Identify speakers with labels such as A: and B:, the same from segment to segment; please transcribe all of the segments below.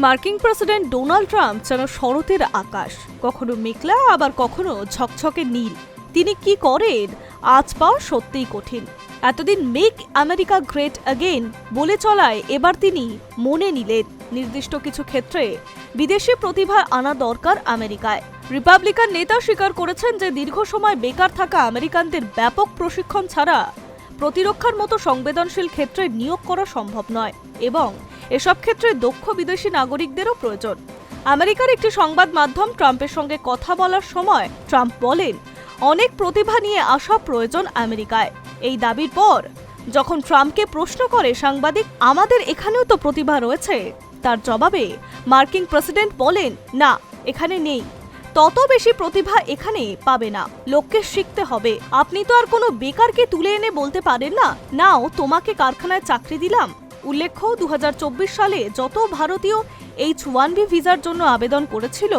A: মার্কিন president Donald Trump যেন শরতের আকাশ, কখনো মেঘলা, আবার কখনো ঝকঝকে নীল। তিনি কি করেন? আজ পাওয়া সত্যিই কঠিন। এতদিন মেক আমেরিকা গ্রেট অ্যাগেন বলে চলায় এবার তিনি মনে নিলেন। নির্দিষ্ট কিছু ক্ষেত্রে বিদেশি প্রতিভা আনা দরকার আমেরিকায়। রিপাবলিকান নেতা স্বীকার করেছেন যে দীর্ঘ সময় বেকার থাকা আমেরিকানদের ব্যাপক প্রশিক্ষণ ছাড়া প্রতিরক্ষার মতো সংবেদনশীল ক্ষেত্রে নিয়োগ করা সম্ভব নয় এবং এসব ক্ষেত্রে দক্ষ বিদেশি নাগরিকদেরও প্রয়োজন। আমেরিকার একটি সংবাদ মাধ্যম ট্রাম্পের সঙ্গে কথা বলার সময় ট্রাম্প বলেন, অনেক প্রতিভা নিয়ে আসা প্রয়োজন আমেরিকায়। এই দাবির পর, যখন ট্রাম্পকে প্রশ্ন করে সাংবাদিক, আমাদের এখানেও তো প্রতিভা রয়েছে? তার জবাবে মার্কিন প্রেসিডেন্ট বলেন, না, এখানে নেই। তত বেশি প্রতিভা এখানে পাবে না। লোককে শিখতে হবে। আপনি তো আর কোনো বেকারকে তুলে এনে বলতে পারেন না। নাও, তোমাকে কারখানায় চাকরি দিলাম। উল্লেখ্য, দুহাজার চব্বিশ সালে যত ভারতীয় এইচ ওয়ান বি ভিসার জন্য আবেদন করেছিল,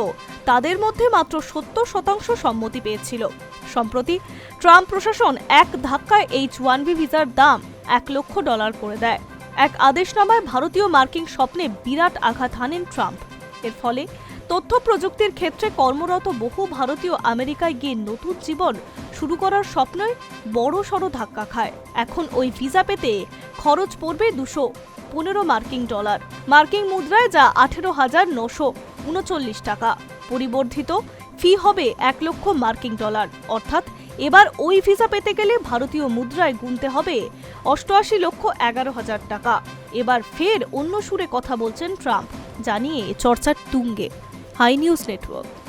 A: তাদের মধ্যে মাত্র সত্তর শতাংশ সম্মতি পেয়েছিল। সম্প্রতি ট্রাম্প প্রশাসন এক ধাক্কায় এইচ ওয়ান বি ভিসার দাম এক লক্ষ ডলার করে দেয়। এক আদেশনামায় ভারতীয় মার্কিং স্বপ্নে বিরাট আঘাত হানেন ট্রাম্প। এর ফলে তথ্য প্রযুক্তির ক্ষেত্রে কর্মরত বহু ভারতীয় আমেরিকায় গিয়ে নতুন জীবন শুরু করার স্বপ্নই বড় সড় ধাক্কা খায়। এখন ওই ভিসা পেতে খরচ পড়বে দুশো পনেরো মার্কিন ডলার। মার্কিন মুদ্রায় যা আঠেরো হাজার নশো উনচল্লিশ টাকা। পরিবর্ধিত ফি হবে এক লক্ষ মার্কিন ডলার। অর্থাৎ এবার ওই ভিসা পেতে গেলে ভারতীয় মুদ্রায় গুনতে হবে অষ্টআশি লক্ষ এগারো হাজার টাকা। এবার ফের অন্য সুরে কথা বলছেন ট্রাম্প। জানিয়ে চর্চার তুঙ্গে। High News Network.